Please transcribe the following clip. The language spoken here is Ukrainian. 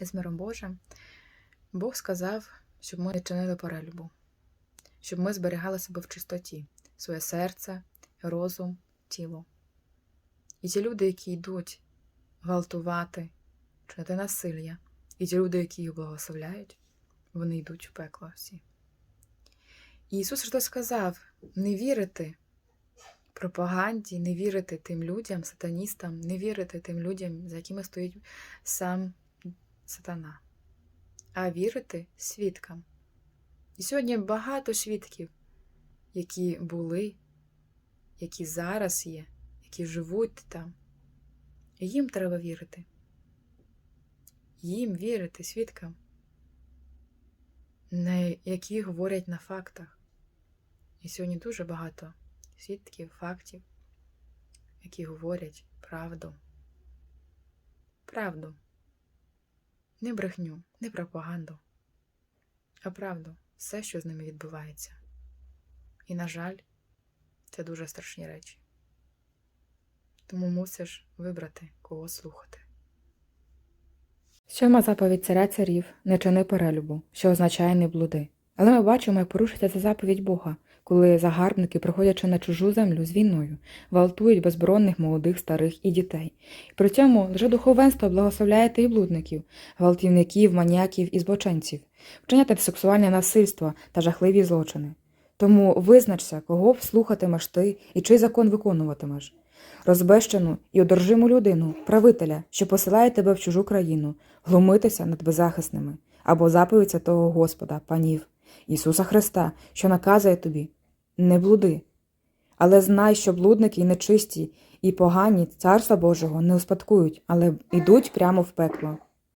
з миром Божим, Бог сказав, щоб ми не чинили перелюбу, щоб ми зберігали себе в чистоті, своє серце, розум, тіло. І ті люди, які йдуть гвалтувати, чинити насилля, і ті люди, які їх благословляють, вони йдуть в пекло всі. І Ісус Христос сказав: не вірити пропаганді, не вірити тим людям, сатаністам, не вірити тим людям, за якими стоїть сам сатана, а вірити свідкам. І сьогодні багато свідків, які були, які зараз є, які живуть там. І їм треба вірити. Їм вірити свідкам, на які говорять на фактах. І сьогодні дуже багато свідків, фактів, які говорять правду. Правду. Не брехню, не пропаганду, а правду, все, що з ними відбувається. І, на жаль, це дуже страшні речі. Тому мусиш вибрати, кого слухати. Сьома заповідь царя царів не чини перелюбу, що означає не блуди. Але ми бачимо, як порушиться ця заповідь Бога, коли загарбники, приходячи на чужу землю з війною, гвалтують безборонних молодих, старих і дітей. При цьому лише духовенство благословляє і блудників, гвалтівників, маніяків і збоченців, вчиняти сексуальне насильство та жахливі злочини. Тому визначся, кого слухатимеш ти і чий закон виконуватимеш. Розбещену і одержиму людину, правителя, що посилає тебе в чужу країну, глумитися над беззахисними, або заповідь святого Господа, панів, Ісуса Христа, що наказує тобі не блуди. Але знай, що блудники і нечисті, і погані царства Божого не успадкують, але йдуть прямо в пекло.